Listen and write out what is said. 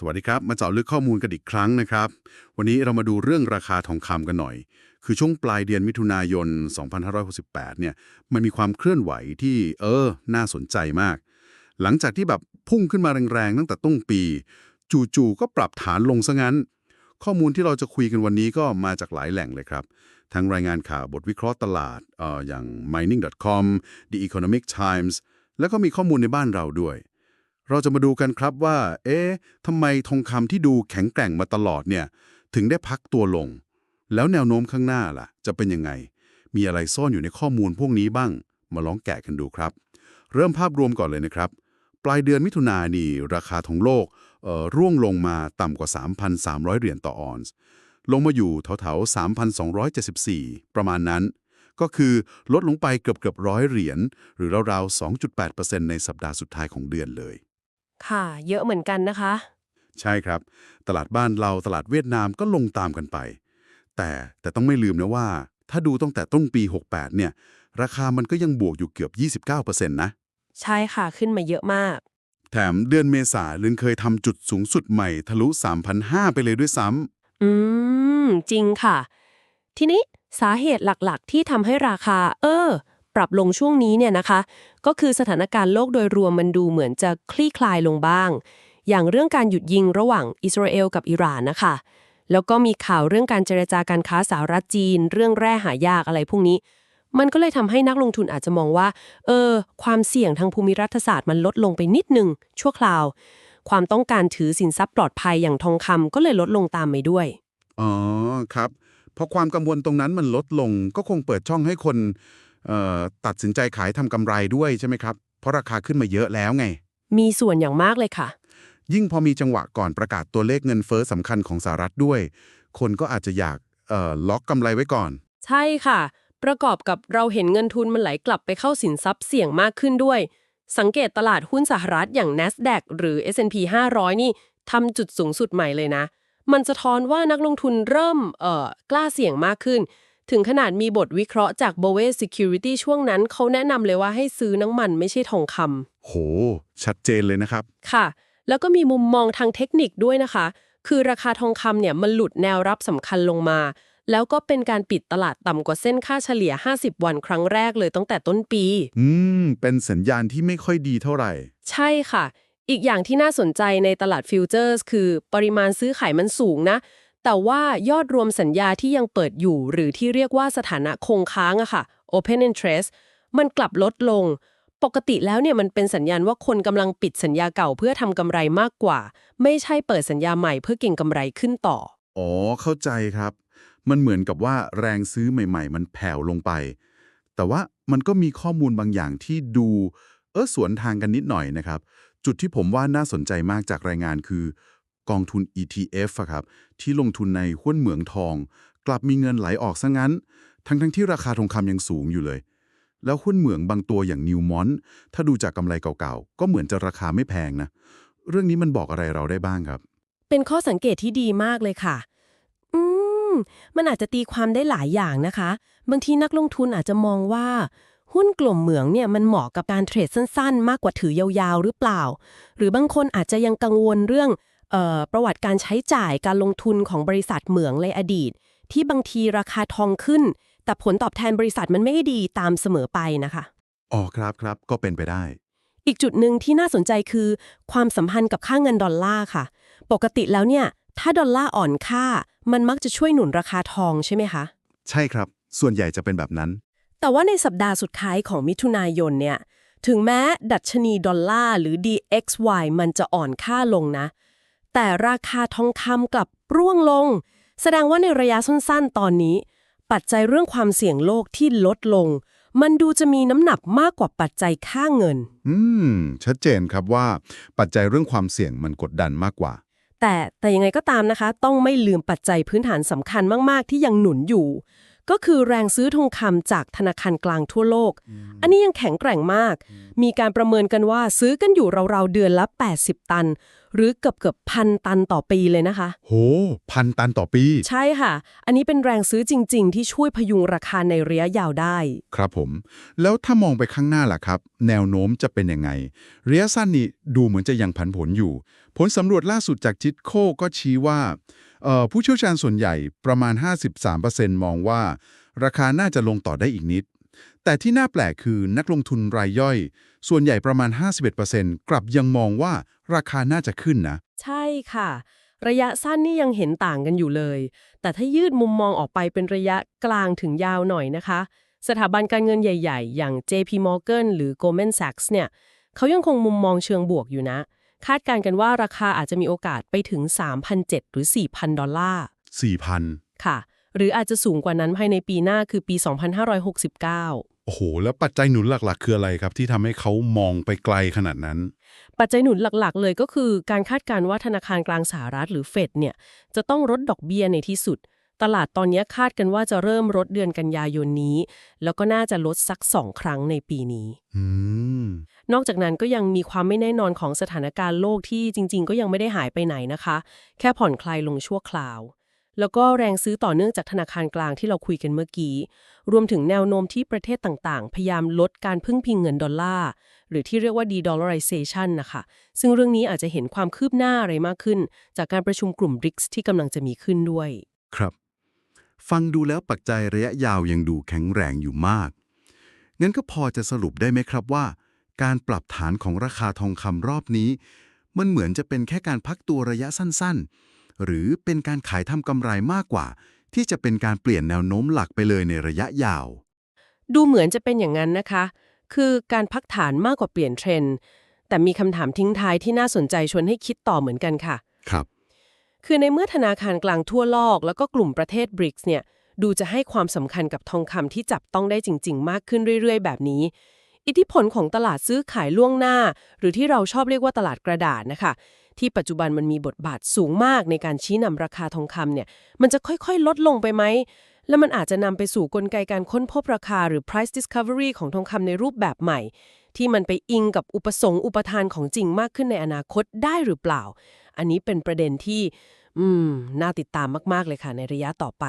สวัสดีครับ มาเจาะลึกข้อมูลกันอีกครั้งนะครับ วันนี้เรามาดูเรื่องราคาทองคำกันหน่อย คือช่วงปลายเดือนมิถุนายน 2568 เนี่ย มันมีความเคลื่อนไหวที่เออ น่าสนใจมาก หลังจากที่แบบพุ่งขึ้นมาแรงๆ ตั้งแต่ต้นปี จู่ๆ ก็ปรับฐานลงซะงั้น ข้อมูลที่เราจะคุยกันวันนี้ก็มาจากหลายแหล่งเลยครับ ทั้งรายงานข่าวบทวิเคราะห์ตลาดเอออย่าง mining.com The Economic Times แล้วก็มีข้อมูลในบ้านเราด้วย เราจะมาดูกันครับว่า เอ๊ะทำไมทองคำที่ดูแข็งแกร่งมาตลอดเนี่ย ถึงได้พักตัวลง แล้วแนวโน้มข้างหน้าล่ะ จะเป็นยังไง มีอะไรซ่อนอยู่ในข้อมูลพวกนี้บ้าง มาลองแกะกันดูครับ เริ่มภาพรวมก่อนเลยนะครับ ปลายเดือนมิถุนายนนี่ราคาทองโลกเอ่อร่วงลงมาต่ำกว่า 3,300 เหรียญต่อออนซ์ลงมาอยู่แถวๆ3,274 ประมาณนั้น ก็คือลดลงไปเกือบเกือบร้อยเหรียญหรือราวๆ2.8%ในสัปดาห์สุดท้ายของเดือนเลย ค่ะ เยอะเหมือนกันนะคะ ใช่ครับ ตลาดบ้านเราตลาดเวียดนามก็ลงตามกันไป แต่แต่ต้องไม่ลืมนะว่า ถ้าดูตั้งแต่ต้นปี 68 เนี่ย ราคามันก็ยังบวกอยู่เกือบ 29%นะ ใช่ค่ะขึ้นมาเยอะมาก แถมเดือนเมษาลืนเคยทำจุดสูงสุดใหม่ทะลุ 3,500 ไปเลยด้วยซ้ำอืม จริงค่ะ ทีนี้สาเหตุหลักๆ ที่ทำให้ราคา เออ ปรับลงช่วงนี้เนี่ยนะคะ ก็คือสถานการณ์โลกโดยรวมมันดูเหมือนจะคลี่คลายลงบ้าง อย่างเรื่องการหยุดยิงระหว่างอิสราเอลกับอิหร่านนะคะ แล้วก็มีข่าวเรื่องการเจรจาการค้าสหรัฐจีน เรื่องแร่หายากอะไรพวกนี้ มันก็เลยทำให้นักลงทุนอาจจะมองว่า เออ ความเสี่ยงทางภูมิรัฐศาสตร์มันลดลงไปนิดนึงชั่วคราว ความต้องการถือสินทรัพย์ปลอดภัยอย่างทองคำก็เลยลดลงตามไปด้วย อ๋อครับพราะความกังวลตรงนั้นมันลดลงก็คงเปิดช่องให้คน ตัดสินใจขายทำกำไรด้วยใช่ไหมครับ เพราะราคาขึ้นมาเยอะแล้วไง มีส่วนอย่างมากเลยค่ะ ยิ่งพอมีจังหวะก่อนประกาศตัวเลขเงินเฟ้อสำคัญของสหรัฐด้วย คนก็อาจจะอยากเอ่อล็อกกำไรไว้ก่อน ใช่ค่ะ ประกอบกับเราเห็นเงินทุนมันไหลกลับไปเข้าสินทรัพย์เสี่ยงมากขึ้นด้วย สังเกตตลาดหุ้นสหรัฐอย่าง NASDAQ หรือ S&P 500 นี่ทำจุดสูงสุดใหม่เลยนะ มันสะท้อนว่านักลงทุนเริ่มเอ่อกล้าเสี่ยงมากขึ้น ถึงขนาดมีบทวิเคราะห์จาก b o w e Security ช่วงนั้นเขาแนะนำเลยว่าให้ซื้อน้ำมันไม่ใช่ทองคำโห ชัดเจนเลยนะครับ ค่ะ แล้วก็มีมุมมองทางเทคนิคด้วยนะคะ คือราคาทองคำเนี่ยมันหลุดแนวรับสำคัญลงมา แล้วก็เป็นการปิดตลาดต่ำกว่าเส้นค่าเฉลี่ย 50 วันครั้งแรกเลยตั้งแต่ต้นปี อืม เป็นสัญญาณที่ไม่ค่อยดีเท่าไหร่ ใช่ค่ะ อีกอย่างที่น่าสนใจในตลาดฟิวเจอร์สคือปริมาณซื้อขายมันสูงนะ แต่ว่ายอดรวมสัญญาที่ยังเปิดอยู่ หรือที่เรียกว่าสถานะคงค้างอะค่ะ Open Interest มันกลับลดลง ปกติแล้วเนี่ยมันเป็นสัญญาณว่าคนกำลังปิดสัญญาเก่าเพื่อทำกำไรมากกว่า ไม่ใช่เปิดสัญญาใหม่เพื่อเก็งกำไรขึ้นต่อ อ๋อ เข้าใจครับ มันเหมือนกับว่าแรงซื้อใหม่ ๆ มันแผ่วลงไป แต่ว่ามันก็มีข้อมูลบางอย่างที่ดู เออสวนทางกันนิดหน่อยนะครับ จุดที่ผมว่าน่าสนใจมากจากรายงานคือ กองทุน ETF ครับที่ลงทุนในหุ้นเหมืองทอง กลับมีเงินไหลออกซะงั้น ทั้งๆที่ราคาทองคำยังสูงอยู่เลย แล้วหุ้นเหมืองบางตัวอย่างนิวมอนถ้าดูจากกำไรเก่าๆ ก็เหมือนจะราคาไม่แพงนะ เรื่องนี้มันบอกอะไรเราได้บ้างครับ เป็นข้อสังเกตที่ดีมากเลยค่ะ อืม มันอาจจะตีความได้หลายอย่างนะคะ บางทีนักลงทุนอาจจะมองว่าหุ้นกลุ่มเหมืองเนี่ยมันเหมาะกับการเทรดสั้นๆ มากกว่าถือยาวๆ หรือเปล่า หรือบางคนอาจจะยังกังวลเรื่อง ประวัติการใช้จ่ายการลงทุนของบริษัทเหมืองในอดีต ที่บางทีราคาทองขึ้น แต่ผลตอบแทนบริษัทมันไม่ได้ดีตามเสมอไปนะคะอ๋อครับครับก็เป็นไปได้ อีกจุดหนึ่งที่น่าสนใจคือ ความสัมพันธ์กับค่าเงินดอลลาร์ค่ะ ปกติแล้วเนี่ย ถ้าดอลลาร์อ่อนค่า มันมักจะช่วยหนุนราคาทองใช่ไหมคะ ใช่ครับ ส่วนใหญ่จะเป็นแบบนั้น แต่ว่าในสัปดาห์สุดท้ายของมิถุนายนเนี่ย ถึงแม้ดัชนีดอลลาร์หรือ DXY มันจะอ่อนค่าลงนะ แต่ราคาทองคำกลับร่วงลง แสดงว่าในระยะสั้นๆ ตอนนี้ ปัจจัยเรื่องความเสี่ยงโลกที่ลดลง มันดูจะมีน้ำหนักมากกว่าปัจจัยค่าเงิน อืม ชัดเจนครับว่า ปัจจัยเรื่องความเสี่ยงมันกดดันมากกว่า แต่แต่ยังไงก็ตามนะคะ ต้องไม่ลืมปัจจัยพื้นฐานสำคัญมากๆ ที่ยังหนุนอยู่ ก็คือแรงซื้อทองคำจากธนาคารกลางทั่วโลก อันนี้ยังแข็งแกร่งมาก มีการประเมินกันว่าซื้อกันอยู่ราวๆเดือนละ 80 ตัน หรือเกือบเกือบพันตันต่อปีเลยนะคะ โห พันตันต่อปี ใช่ค่ะ อันนี้เป็นแรงซื้อจริง ๆ ที่ช่วยพยุงราคาในระยะยาวได้ ครับผม แล้วถ้ามองไปข้างหน้าล่ะครับ แนวโน้มจะเป็นยังไงระยะสั้นนี่ดูเหมือนจะยังผันผวนอยู่ ผลสำรวจล่าสุดจากจิตโคก็ชี้ว่าเอ่อผู้เชี่ยวชาญส่วนใหญ่ประมาณ 53%มองว่า ราคาน่าจะลงต่อได้อีกนิด แต่ที่น่าแปลกคือนักลงทุนรายย่อย ส่วนใหญ่ประมาณ 51%กลับยังมองว่าราคาน่าจะขึ้นนะ ใช่ค่ะ ระยะสั้นนี่ยังเห็นต่างกันอยู่เลย แต่ถ้ายืดมุมมองออกไปเป็นระยะกลางถึงยาวหน่อยนะคะ สถาบันการเงินใหญ่ ๆ อย่าง JP Morgan หรือ Goldman Sachs เนี่ยเขายังคงมุมมองเชิงบวกอยู่นะ คาดการณ์กันว่าราคาอาจจะมีโอกาสไปถึง 3,700 หรือ 4,000 ดอลลาร์ 4,000 ค่ะหรืออาจจะสูงกว่านั้นภายในปีหน้าคือปี 2569 โอ้โห แล้วปัจจัยหนุนหลัก ๆ คืออะไรครับ ที่ทำให้เขามองไปไกลขนาดนั้น ปัจจัยหนุนหลักๆ เลยก็คือการคาดการณ์ว่าธนาคารกลางสหรัฐหรือเฟดเนี่ยจะต้องลดดอกเบี้ยในที่สุด ตลาดตอนนี้คาดกันว่าจะเริ่มลดเดือนกันยายนนี้ แล้วก็น่าจะลดสักสองครั้งในปีนี้อืมนอกจากนั้นก็ยังมีความไม่แน่นอนของสถานการณ์โลกที่จริง ๆ ก็ยังไม่ได้หายไปไหนนะคะ แค่ผ่อนคลายลงชั่วคราว แล้วก็แรงซื้อต่อเนื่องจากธนาคารกลางที่เราคุยกันเมื่อกี้ รวมถึงแนวโน้มที่ประเทศต่างๆ พยายามลดการพึ่งพิงเงินดอลลาร์ หรือที่เรียกว่า de-dollarization นะคะ ซึ่งเรื่องนี้อาจจะเห็นความคืบหน้าอะไรมากขึ้น จากการประชุมกลุ่ม BRICS ที่กำลังจะมีขึ้นด้วย ครับ ฟังดูแล้วปัจจัยระยะยาวยังดูแข็งแรงอยู่มาก งั้นก็พอจะสรุปได้ไหมครับว่า การปรับฐานของราคาทองคำรอบนี้ มันเหมือนจะเป็นแค่การพักตัวระยะสั้นๆ หรือเป็นการขายทำกำไรมากกว่า ที่จะเป็นการเปลี่ยนแนวโน้มหลักไปเลยในระยะยาว ดูเหมือนจะเป็นอย่างนั้นนะคะ คือการพักฐานมากกว่าเปลี่ยนเทรนด์แต่มีคำถามทิ้งท้ายที่น่าสนใจชวนให้คิดต่อเหมือนกันค่ะ ครับ คือในเมื่อธนาคารกลางทั่วโลก แล้วก็กลุ่มประเทศ BRICS เนี่ยดูจะให้ความสำคัญกับทองคำที่จับต้องได้จริง ๆ มากขึ้นเรื่อยๆ แบบนี้ อิทธิพลของตลาดซื้อขายล่วงหน้า หรือที่เราชอบเรียกว่าตลาดกระดาษนะคะ ที่ปัจจุบันมันมีบทบาทสูงมากในการชี้นำราคาทองคำเนี่ยมันจะค่อยๆ ลดลงไปไหม แล้วมันอาจจะนำไปสู่กลไกการค้นพบราคาหรือ price discovery ของทองคำในรูปแบบใหม่ ที่มันไปอิงกับอุปสงค์อุปทานของจริงมากขึ้นในอนาคตได้หรือเปล่า อันนี้เป็นประเด็นที่ อืม น่าติดตามมากๆเลยค่ะในระยะต่อไป